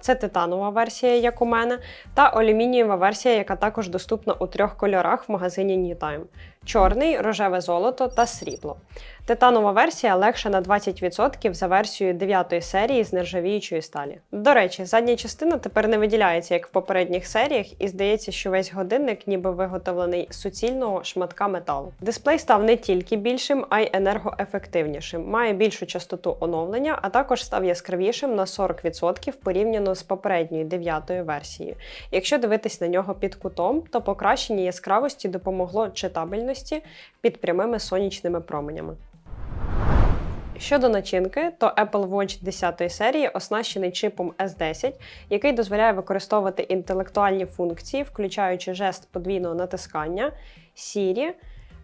Це титанова версія, як у мене, та алюмінієва версія, яка також доступна у трьох кольорах в магазині Newtime: чорний, рожеве золото та срібло. Титанова версія легша на 20% за версією 9 серії з нержавіючої сталі. До речі, задня частина тепер не виділяється як в попередніх серіях, і здається, що весь годинник ніби виготовлений з суцільного шматка металу. Дисплей став не тільки більшим, а й енергоефективнішим. Має більшу частоту оновлення, а також став яскравішим на 40% порівняно з попередньою 9 версією. Якщо дивитись на нього під кутом, то покращення яскравості допомогло читабельності під прямими сонячними променями. Щодо начинки, то Apple Watch 10 серії оснащений чипом S10, який дозволяє використовувати інтелектуальні функції, включаючи жест подвійного натискання, Siri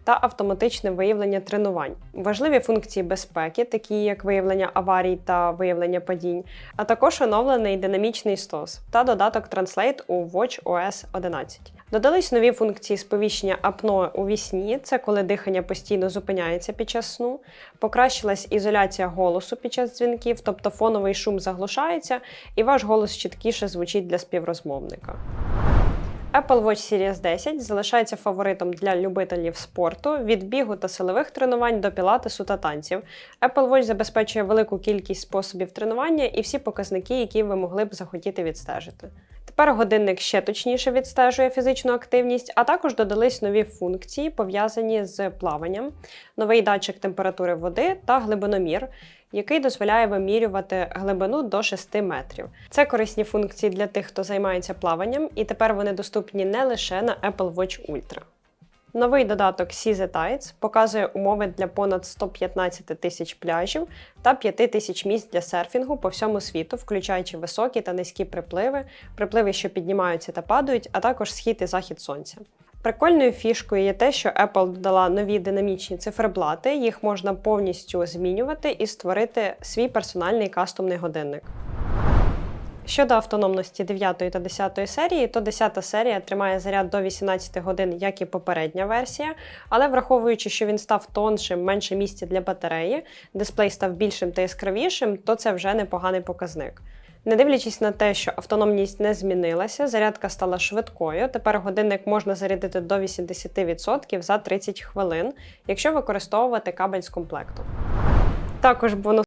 та автоматичне виявлення тренувань. Важливі функції безпеки, такі як виявлення аварій та виявлення падінь, а також оновлений динамічний стос та додаток Translate у Watch OS 11. Додались нові функції сповіщення апноe у вісні, це коли дихання постійно зупиняється під час сну. Покращилась ізоляція голосу під час дзвінків, тобто фоновий шум заглушається, і ваш голос чіткіше звучить для співрозмовника. Apple Watch Series 10 залишається фаворитом для любителів спорту від бігу та силових тренувань до пілатесу та танців. Apple Watch забезпечує велику кількість способів тренування і всі показники, які ви могли б захотіти відстежити. Тепер годинник ще точніше відстежує фізичну активність, а також додались нові функції, пов'язані з плаванням, новий датчик температури води та глибиномір, який дозволяє вимірювати глибину до 6 метрів. Це корисні функції для тих, хто займається плаванням, і тепер вони доступні не лише на Apple Watch Ultra. Новий додаток See the Tides показує умови для понад 115 тисяч пляжів та 5 тисяч місць для серфінгу по всьому світу, включаючи високі та низькі припливи, припливи, що піднімаються та падають, а також схід і захід сонця. Прикольною фішкою є те, що Apple додала нові динамічні циферблати, їх можна повністю змінювати і створити свій персональний кастомний годинник. Щодо автономності 9 та 10 серії, то 10 серія тримає заряд до 18 годин, як і попередня версія, але враховуючи, що він став тоншим, менше місця для батареї, дисплей став більшим та яскравішим, то це вже непоганий показник. Не дивлячись на те, що автономність не змінилася, зарядка стала швидкою. Тепер годинник можна зарядити до 80% за 30 хвилин, якщо використовувати кабель з комплекту. Також бонус